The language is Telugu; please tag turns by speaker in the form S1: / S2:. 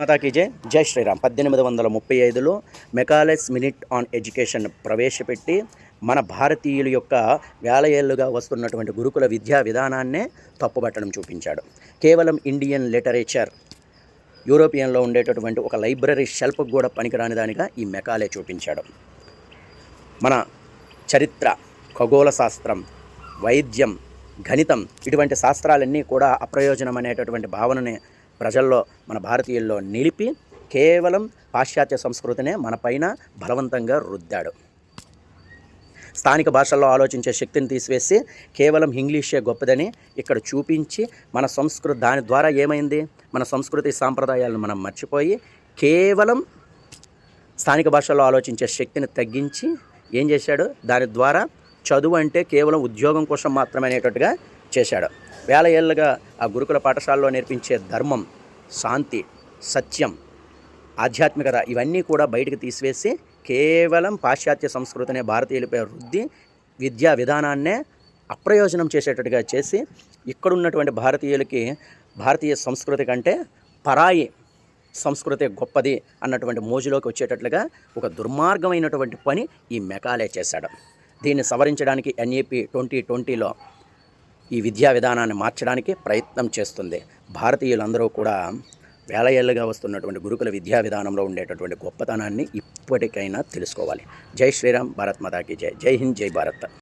S1: మాతాకి జై జై శ్రీరామ్. పద్దెనిమిది వందల ముప్పై ఐదులో మెకాలెస్ మినిట్ ఆన్ ఎడ్యుకేషన్ ప్రవేశపెట్టి మన భారతీయుల యొక్క వేల ఏళ్ళుగా వస్తున్నటువంటి గురుకుల విద్యా విధానాన్నే తప్పుబట్టడం చూపించాడు. కేవలం ఇండియన్ లిటరేచర్ యూరోపియన్లో ఉండేటటువంటి ఒక లైబ్రరీ షెల్ఫ్కి కూడా పనికిరాని దానిగా ఈ మెకాలే చూపించాడు. మన చరిత్ర ఖగోళ శాస్త్రం వైద్యం గణితం ఇటువంటి శాస్త్రాలన్నీ కూడా అప్రయోజనం అనేటటువంటి భావనని ప్రజల్లో మన భారతీయుల్లో నిలిపి కేవలం పాశ్చాత్య సంస్కృతినే మనపైన బలవంతంగా రుద్దాడు. స్థానిక భాషల్లో ఆలోచించే శక్తిని తీసివేసి కేవలం ఇంగ్లీషే గొప్పదని ఇక్కడ చూపించి మన సంస్కృతి దాని ద్వారా ఏమైంది? మన సంస్కృతి సాంప్రదాయాలను మనం మర్చిపోయి కేవలం స్థానిక భాషల్లో ఆలోచించే శక్తిని తగ్గించి ఏం చేశాడు? దాని ద్వారా చదువు అంటే కేవలం ఉద్యోగం కోసం మాత్రమే అనేటట్టుగా చేశాడు. వేల ఏళ్ళుగా ఆ గురుకుల పాఠశాలలో నేర్పించే ధర్మం శాంతి సత్యం ఆధ్యాత్మికత ఇవన్నీ కూడా బయటకు తీసివేసి కేవలం పాశ్చాత్య సంస్కృతినే భారతీయులపై రుద్ది విద్యా విధానాన్నే అప్రయోజనం చేసేటట్టుగా చేసి ఇక్కడున్నటువంటి భారతీయులకి భారతీయ సంస్కృతి కంటే పరాయి సంస్కృతి గొప్పది అన్నటువంటి మోజులోకి వచ్చేటట్లుగా ఒక దుర్మార్గమైనటువంటి పని ఈ మెకాలే చేశాడు. దీన్ని సవరించడానికి ఎన్ఏపి ట్వంటీ ట్వంటీలో ఈ విద్యా విధానాన్ని మార్చడానికి ప్రయత్నం చేస్తుంది. భారతీయులందరూ కూడా వేల ఏళ్ళుగా వస్తున్నటువంటి గురుకుల విద్యా విధానంలో ఉండేటటువంటి గొప్పతనాన్ని ఇప్పటికైనా తెలుసుకోవాలి. జై శ్రీరామ్ భారత్ మాతాకి జై. జై హింద్ జై భారత్.